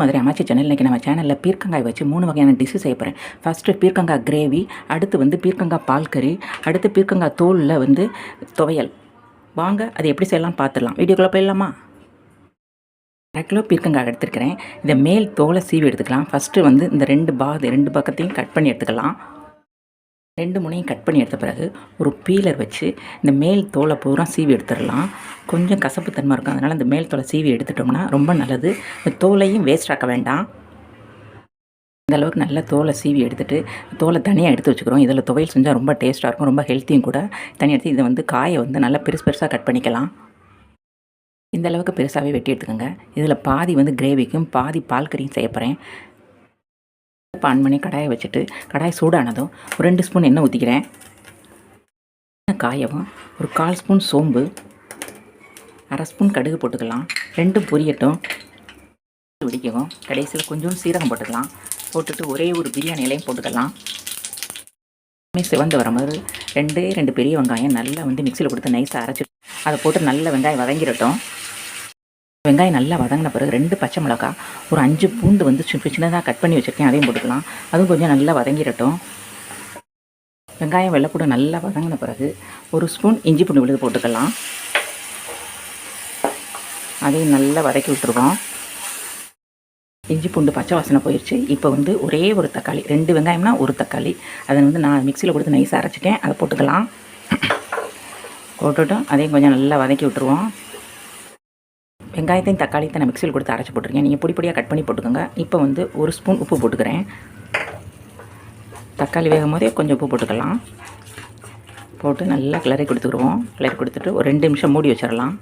மதுரை அமைச்சர் சேனல் இன்றைக்கி நம்ம சேனலில் பீர்க்கங்காய் வச்சு மூணு வகையான டிஷ்ஷு செய்ய போகிறேன் ஃபஸ்ட்டு பீர்க்கங்காய் கிரேவி அடுத்து வந்து பீர்க்கங்காய் பால் கறி அடுத்து பீர்க்கங்காய் தோலில் வந்து துவையல். வாங்க அது எப்படி செய்யலாம் பார்த்துடலாம் வீடியோக்குள்ளே போயிடலாமா? அரை கிலோ பீர்க்கங்காய் எடுத்துருக்கிறேன். இதை மேல் தோலை சீவி எடுத்துக்கலாம். ஃபஸ்ட்டு வந்து இந்த ரெண்டு பாது ரெண்டு பக்கத்தையும் கட் பண்ணி எடுத்துக்கலாம். ரெண்டு முனையும் கட் பண்ணி எடுத்த பிறகு ஒரு பீலர் வச்சு இந்த மேல் தோலை பூரா சீவி எடுத்துடலாம். கொஞ்சம் கசப்பு தன்மை இருக்கும். அதனால் இந்த மேல் தோலை சீவி எடுத்துட்டோம்னா ரொம்ப நல்லது. இந்த தோலையும் வேஸ்ட் ஆக்க வேண்டாம். இந்த அளவுக்கு நல்லா தோலை சீவி எடுத்துகிட்டு தோலை தனியாக எடுத்து வச்சுக்கிறோம். இதில் துவையல் செஞ்சால் ரொம்ப டேஸ்ட்டாக இருக்கும். ரொம்ப ஹெல்த்தியும் கூட. தனியாக எடுத்து இதை வந்து காயை வந்து நல்லா பெருசு பெருசாக கட் பண்ணிக்கலாம். இந்த அளவுக்கு பெருசாகவே வெட்டி எடுத்துக்கோங்க. இதில் பாதி வந்து கிரேவிக்கும் பாதி பால் கறியும் செய்ய போகிறேன் பான் பண்ணி கடாயை வச்சுட்டு கடாய் சூடானதும் ஒரு ரெண்டு ஸ்பூன் எண்ணெய் ஊற்றிக்கிறேன் காயவும் ஒரு கால் ஸ்பூன் சோம்பு அரை ஸ்பூன் கடுகு போட்டுக்கலாம் ரெண்டும் பொரியட்டும். வெடிக்கவும் கடைசியில் கொஞ்சம் சீரகம் போட்டுக்கலாம். போட்டுட்டு ஒரே ஒரு பிரியாணி இலையும் போட்டுக்கலாம். சிவந்து வரும்போது ரெண்டே ரெண்டு பெரிய வெங்காயம் நல்லா வந்து மிக்சியில் கொடுத்து நைஸாக அரைச்சி அதை போட்டு நல்ல வெங்காயம் வதங்கிடட்டும். வெங்காயம் நல்லா வதங்கின பிறகு ரெண்டு பச்சை மிளகா ஒரு அஞ்சு பூண்டு வந்து சின்னதாக கட் பண்ணி வச்சுருக்கேன் அதையும் போட்டுக்கலாம். அதுவும் கொஞ்சம் நல்லா வதங்கிடட்டும். வெங்காயம் வெள்ளைப்பூடு நல்லா வதங்கின பிறகு ஒரு ஸ்பூன் இஞ்சி பூண்டு விழுது போட்டுக்கலாம். அதையும் நல்லா வதக்கி விட்டுருவோம். இஞ்சி பூண்டு பச்சை வாசனை போயிடுச்சு இப்போ வந்து ஒரே ஒரு தக்காளி ரெண்டு வெங்காயம்னா ஒரு தக்காளி. அதை வந்து நான் மிக்சியில் கொடுத்து நைஸாக அரைச்சிட்டேன் அதை போட்டுக்கலாம். போட்டுவிட்டோம் அதையும் கொஞ்சம் நல்லா வதக்கி விட்டுருவோம். வெங்காயத்தையும் தக்காளியத்தை நான் மிக்சியில் கொடுத்து அரைச்சி போட்டிருக்கேன். நீங்கள் பொடி பொடியாக கட் பண்ணி போட்டுக்கோங்க. இப்போ வந்து ஒரு ஸ்பூன் உப்பு போட்டுக்கிறேன். தக்காளி வேகும் போதே கொஞ்சம் உப்பு போட்டுக்கலாம். போட்டு நல்லா கிளறி கொடுத்துக்குருவோம் கிளறி கொடுத்துட்டு ஒரு ரெண்டு நிமிஷம் மூடி வச்சிடலாம்.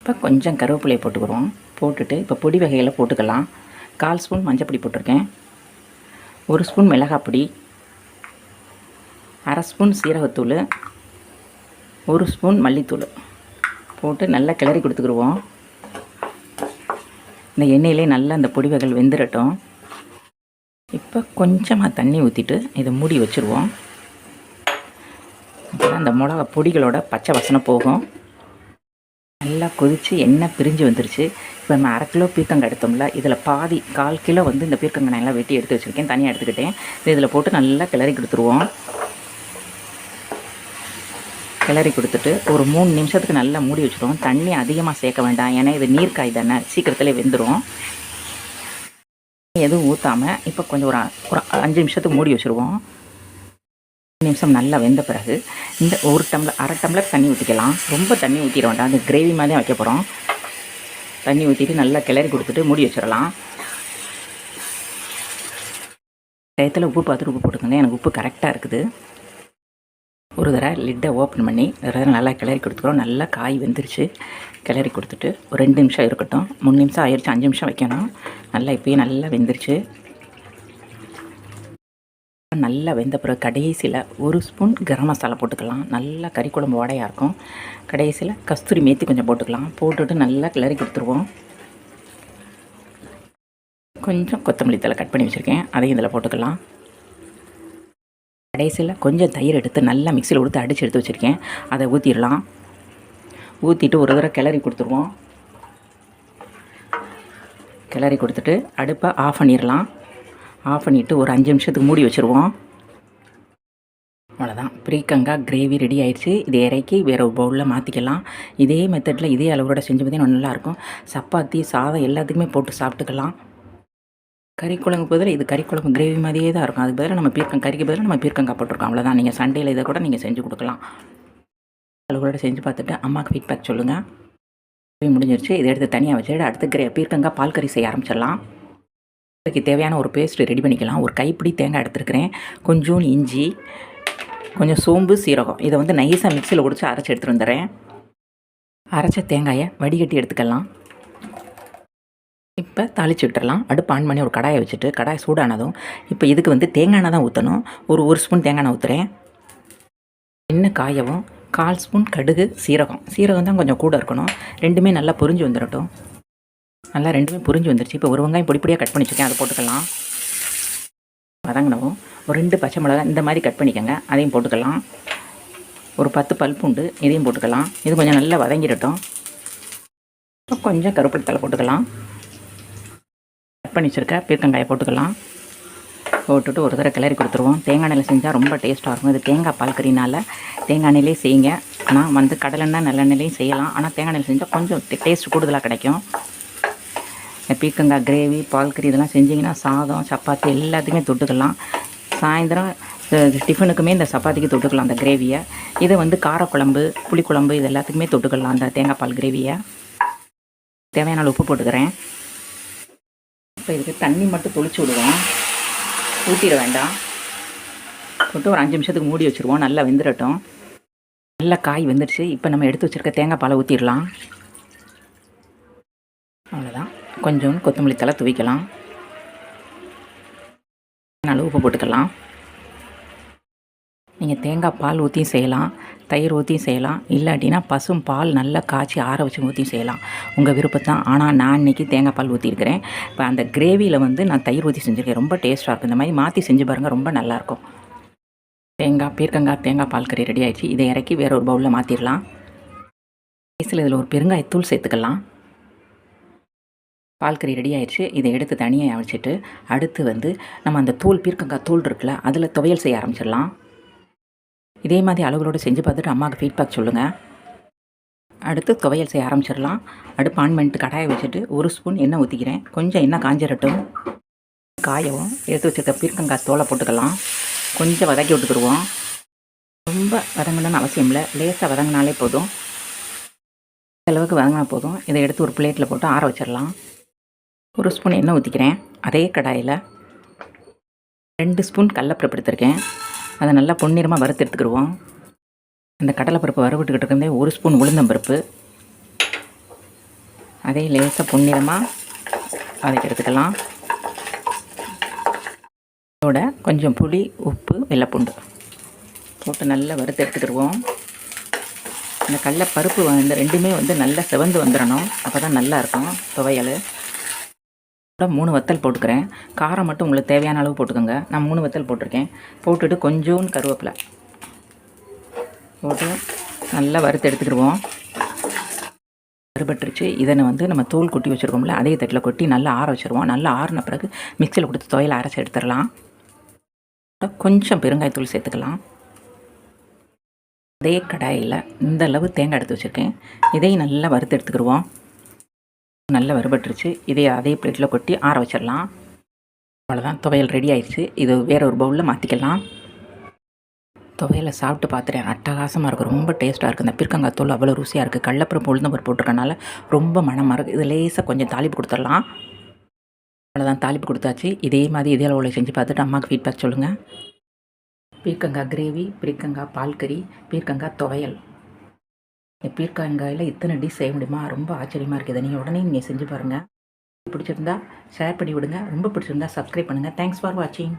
இப்போ கொஞ்சம் கருவேப்பிலையை போட்டுக்குருவோம் போட்டுட்டு இப்போ பொடி வகையில் போட்டுக்கலாம். கால் ஸ்பூன் மஞ்சப்பொடி போட்டிருக்கேன். ஒரு ஸ்பூன் மிளகாப்பொடி அரை ஸ்பூன் சீரகத்தூள். ஒரு ஸ்பூன் மல்லித்தூள். போட்டு நல்லா கிளறி கொடுத்துக்குருவோம் இந்த எண்ணெயிலே நல்லா அந்த பொடி வகைகள் வெந்துடட்டும் இப்போ கொஞ்சமாக தண்ணி ஊற்றிட்டு இதை மூடி வச்சுருவோம். அந்த மிளகா பொடிகளோட பச்சை வசனை போகும். நல்லா கொதித்து எண்ணெய் பிரிஞ்சு வந்துருச்சு. இப்போ நம்ம அரை கிலோ பீர்க்கங்காய் எடுத்தோம்ல இதில் பாதி கால் கிலோ வந்து இந்த பீர்க்கங்காய் எல்லாம் வெட்டி எடுத்து வச்சுருக்கேன் தனியாக எடுத்துக்கிட்டேன். இதில் போட்டு நல்லா கிளறி கொடுத்துருவோம். கிளறி கொடுத்துட்டு ஒரு மூணு நிமிஷத்துக்கு நல்லா மூடி வச்சுருவோம் தண்ணி அதிகமாக சேர்க்க வேண்டாம். ஏன்னா இது நீர்க்காய் தானே. சீக்கிரத்தில் வெந்துடும் எதுவும் ஊற்றாமல் இப்போ கொஞ்சம் ஒரு ஒரு அஞ்சு நிமிஷத்துக்கு மூடி வச்சுருவோம் நிமிஷம் நல்லா வெந்த பிறகு இந்த ஒரு டம்ளர் அரை டம்ளர் தண்ணி ஊற்றிக்கலாம் ரொம்ப தண்ணி ஊற்றிட வேண்டாம். அந்த கிரேவி மாதிரி வைக்க போகிறோம் தண்ணி ஊற்றிட்டு நல்லா கிளறி கொடுத்துட்டு மூடி வச்சிடலாம். டயத்தில் உப்பு பார்த்துட்டு உப்பு போட்டுக்கோங்க. எனக்கு உப்பு கரெக்டாக இருக்குது. ஒரு தடவை லிட்டை ஓப்பன் பண்ணி ஒரு தடவை நல்லா கிளறி கொடுத்துக்கிறோம். நல்லா காய் வெந்துருச்சு. கிளறி கொடுத்துட்டு ஒரு ரெண்டு நிமிஷம் இருக்கட்டும். மூணு நிமிஷம் ஆயிடுச்சு அஞ்சு நிமிஷம் வைக்கணும். நல்லா இப்போயும் நல்லா வெந்துருச்சு. நல்லா வெந்த பிறகு கடைசியில் ஒரு ஸ்பூன் கரம் மசாலா போட்டுக்கலாம். நல்லா கறி குழம்பு வடையாக இருக்கும். கடைசியில் கஸ்தூரி மேத்தி கொஞ்சம் போட்டுக்கலாம். போட்டுட்டு நல்லா கிளறி கொடுத்துருவோம். கொஞ்சம் கொத்தமல்லி தலை கட் பண்ணி வச்சுருக்கேன். அதையும் இதில் போட்டுக்கலாம். கடைசியில் கொஞ்சம் தயிர் எடுத்து நல்லா மிக்சியில் கொடுத்து அடித்து எடுத்து வச்சுருக்கேன். அதை ஊற்றிடலாம் ஊற்றிட்டு ஒரு தடவை கிளறி கொடுத்துருவோம். கிளறி கொடுத்துட்டு அடுப்பை ஆஃப் பண்ணிடலாம். ஆஃப் பண்ணிவிட்டு ஒரு அஞ்சு நிமிஷத்துக்கு மூடி வச்சுருவோம். அவ்வளோதான் ப்ரீக்கங்காய் கிரேவி ரெடி ஆயிடுச்சு. இது இறக்கி வேறு ஒரு பவுலில் மாற்றிக்கலாம் இதே மெத்தடில் இதே அளவோட செஞ்சு பார்த்தீங்கன்னா நல்லாயிருக்கும் சப்பாத்தி சாதம் எல்லாத்துக்குமே போட்டு சாப்பிட்டுக்கலாம். கறி குழம்பு பதில் இது கறி குழம்பு கிரேவி மாதிரியே தான் இருக்கும். அதுக்கு பதிலாக நம்ம பீர்க்கம் கறிக்கு பதிலாக நம்ம பீர்க்கங்காய் போட்டிருக்கோம். அவ்வளோதான் நீங்கள் சண்டேயில் இதை கூட நீங்கள் செஞ்சு கொடுக்கலாம். அளவுகளோட செஞ்சு பார்த்துட்டு அம்மாவுக்கு ஃபீட்பேக் சொல்லுங்கள் முடிஞ்சிருச்சு. இதை எடுத்து தனியாக வச்சுட்டு அடுத்து கிரே பீர்க்கங்காய் பால் கறி செய்ய ஆரம்பிச்சிடலாம். இதுக்கு தேவையான ஒரு பேஸ்ட் ரெடி பண்ணிக்கலாம். ஒரு கைப்பிடி தேங்காய் எடுத்துருக்கிறேன். கொஞ்சோண்டு இஞ்சி கொஞ்சம் சோம்பு சீரகம். இதை வந்து நைஸாக மிக்சியில் குடிச்சு அரைச்சி எடுத்துகிட்டு வந்துடுறேன். அரைச்ச தேங்காயை வடிகட்டி எடுத்துக்கலாம். இப்போ தாளிச்சு விட்டுறலாம். அடுப்பு ஆன் பண்ணி ஒரு கடாயை வச்சுட்டு கடாய் சூடானதும் இப்போ இதுக்கு வந்து தேங்காய் எண்ணெய் தான் ஊற்றணும் ஒரு ஒரு ஸ்பூன் தேங்காய் எண்ணெய் ஊற்றுறேன் இன்னும் காயவும் கால் ஸ்பூன் கடுகு சீரகம். சீரகம் தான் கொஞ்சம் கூட இருக்கணும். ரெண்டுமே நல்லா பொரிஞ்சு வந்துடட்டும் நல்லா ரெண்டுமே புரிஞ்சு வந்துருச்சு. இப்போ ஒரு வெங்காயம் பொடி பொடியாக கட் பண்ணி வச்சுருக்கேன். அதை போட்டுக்கலாம். வதங்கினவும் ஒரு ரெண்டு பச்சை மிளகா இந்த மாதிரி கட் பண்ணிக்கோங்க. அதையும் போட்டுக்கலாம். ஒரு பத்து பல்பூண்டு இதையும் போட்டுக்கலாம். இது கொஞ்சம் நல்லா வதங்கிடட்டும் கொஞ்சம் கருப்பட்டி தலை போட்டுக்கலாம். கட் பண்ணி வச்சுருக்க. பீர்க்கங்காயை போட்டுக்கலாம். போட்டுட்டு ஒரு தடவை கிளறி கொடுத்துருவோம். தேங்காய் எண்ணெயில் செஞ்சால் ரொம்ப டேஸ்ட்டாக இருக்கும். இது தேங்காய் பால் கறினால் தேங்காய் எண்ணெயிலே செய்யுங்க. ஆனால் வந்து கடலெண்ணெய் நல்லெண்ணெயிலையும் செய்யலாம். ஆனால் தேங்காய் எண்ணெயில் செஞ்சால் கொஞ்சம் டேஸ்ட் கூடுதலாக கிடைக்கும். பீர்க்கங்காய் கிரேவி பால் கறி இதெல்லாம் செஞ்சிங்கன்னா சாதம் சப்பாத்தி எல்லாத்துக்குமே தொட்டுக்கலாம். சாயந்தரம் டிஃபனுக்குமே இந்த சப்பாத்திக்கு தொட்டுக்கலாம் அந்த கிரேவியை. இதை வந்து காரக்குழம்பு புளிக்குழம்பு இது எல்லாத்துக்குமே தொட்டுக்கலாம் அந்த தேங்காய் பால் கிரேவியை. தேவையான அளவு உப்பு போட்டுக்கிறேன். இப்போ இதுக்கு தண்ணி மட்டும் தொளிச்சு விடுவோம். ஊற்றிட வேண்டாம். போட்டு ஒரு அஞ்சு நிமிஷத்துக்கு மூடி வச்சுருவோம். நல்லா வெந்துடட்டும் நல்லா காய் வெந்துடுச்சு இப்போ நம்ம எடுத்து வச்சுருக்க தேங்காய் பாலை ஊற்றிடலாம் அவ்வளோதான் கொஞ்சம் கொத்தமல்லி தலை துவைக்கலாம். நல்லா உப்பு போட்டுக்கலாம். நீங்கள் தேங்காய் பால் ஊற்றியும் செய்யலாம் தயிர் ஊற்றியும் செய்யலாம் இல்லாட்டினா பசும் பால் நல்லா காய்ச்சி ஆற வச்சு ஊற்றியும் செய்யலாம். உங்கள் விருப்பத்தான் ஆனால் நான் இன்றைக்கி தேங்காய் பால் ஊற்றிருக்கிறேன் இப்போ அந்த கிரேவியில் வந்து நான் தயிர் ஊற்றி செஞ்சுருக்கேன். ரொம்ப டேஸ்ட்டாக இருக்கும். இந்த மாதிரி மாற்றி செஞ்சு பாருங்கள் ரொம்ப நல்லாயிருக்கும். தேங்காய் பீர்க்கங்காய் தேங்காய் பால் கறி ரெடி ஆகிடுச்சு இதை இறக்கி வேற ஒரு பவுலில் மாற்றிடலாம் கடைசியில் இதில் ஒரு பெருங்காயத்தூள் சேர்த்துக்கலாம். பால் கறி ரெடி ஆயிடுச்சு. இதை எடுத்து தனியாக வச்சுட்டு அடுத்து வந்து நம்ம அந்த தூள் பீர்க்கங்காய் தூள் இருக்குல்ல அதில் துவையல் செய்ய ஆரம்பிச்சிடலாம். இதே மாதிரி அளவுகளோடு செஞ்சு பார்த்துட்டு அம்மாவுக்கு ஃபீட்பேக் சொல்லுங்கள் அடுத்து துவையல் செய்ய ஆரம்பிச்சிடலாம். அடுப்பு ஆன் பண்ணிட்டு கடாயை வச்சுட்டு ஒரு ஸ்பூன் எண்ணெய் ஊற்றிக்கிறேன் கொஞ்சம் எண்ணெய் காஞ்சிரட்டும் காயவும் எடுத்து வச்சுருக்க பீர்க்கங்காய் தோலை போட்டுக்கலாம். கொஞ்சம் வதக்கி விட்டுக்கிடுவோம். ரொம்ப வதங்கணும்னு அவசியம் இல்லை. லேசாக வதங்கினாலே போதும். அளவுக்கு வதங்கினா போதும். இதை எடுத்து ஒரு பிளேட்டில் போட்டு ஆற வச்சிடலாம். ஒரு ஸ்பூன் எண்ணெய் ஊற்றிக்கிறேன் அதே கடாயில் ரெண்டு ஸ்பூன் கடலப்பருப்பு எடுத்திருக்கேன். அதை நல்லா பொன்னிறமாக வறுத்து எடுத்துக்கிடுவோம் அந்த கடலைப்பருப்பு வறுவிட்டுக்கிட்டு இருக்கே ஒரு ஸ்பூன் உளுந்தம்பருப்பு அதே லேசாக பொன்னிறமாக வதக்கி எடுத்துக்கலாம். இதோட கொஞ்சம் புளி உப்பு வெள்ளைப்பூண்டு போட்டு நல்லா வறுத்து எடுத்துக்கிடுவோம் இந்த கடல பருப்பு வந்து ரெண்டுமே வந்து நல்லா செவந்து வந்துடணும் அப்போ தான் நல்லாயிருக்கும் துவையல். மூணு வத்தல் போட்டுக்கிறேன். காரம் மட்டும் உங்களுக்கு தேவையான அளவு போட்டுக்கோங்க. நான் மூணு வத்தல் போட்டிருக்கேன். போட்டுட்டு கொஞ்சோண்டு கருவேப்பிலை. போட்டு நல்லா வறுத்து எடுத்துக்கிடுவோம். வறுபட்டுருச்சு. இதனை வந்து நம்ம தோல் கொட்டி வச்சுருக்கோம்ல அதே தட்டில் கொட்டி நல்லா ஆற வச்சுருவோம். நல்லா ஆறின பிறகு மிக்சியில் கொடுத்து துவையல் அரைச்சி எடுத்துடலாம். கொஞ்சம் பெருங்காயத்தூள் சேர்த்துக்கலாம். அதே கடாயில் இந்த அளவு தேங்காய் எடுத்து வச்சுருக்கேன். இதையும் நல்லா வறுத்து எடுத்துக்கிடுவோம். நல்லா வறுபட்டுருச்சு. இதை அதே பிளேட்டில் கொட்டி ஆற வச்சிடலாம். அவ்வளோதான் துவையல் ரெடி ஆயிடுச்சு. இது வேறு ஒரு பவுலில் மாற்றிக்கலாம் துவையலை சாப்பிட்டு பார்த்துட்டேன் அட்டகாசமாக இருக்கும் ரொம்ப டேஸ்ட்டாக இருக்குது இந்த பிற்கங்காய் தூள் அவ்வளோ ருசியாக இருக்குது கடலப்பருப்பு உளுந்தம்பருப்பு போட்டிருக்கனால ரொம்ப மனமாக இருக்குது இது லேசாக கொஞ்சம் தாளிப்பு கொடுத்துடலாம். அவ்வளோதான் தாளிப்பு கொடுத்தாச்சு. இதே மாதிரி இதே அளவில் செஞ்சு பார்த்துட்டு அம்மாவுக்கு ஃபீட்பேக் சொல்லுங்கள் பீர்க்கங்காய் கிரேவி பீர்க்கங்காய் பால்கறி பீர்க்கங்காய் துவையல். பீர்க்கங்காயில் இத்தனை டிஷ் செய்ய முடியுமா? ரொம்ப ஆச்சரியமாக இருக்குது. நீங்கள் உடனே நீங்கள் செஞ்சு பாருங்கள் பிடிச்சிருந்தா ஷேர் பண்ணி விடுங்க. ரொம்ப பிடிச்சிருந்தா சப்ஸ்கிரைப் பண்ணுங்கள் தேங்க்ஸ் ஃபார் வாட்சிங்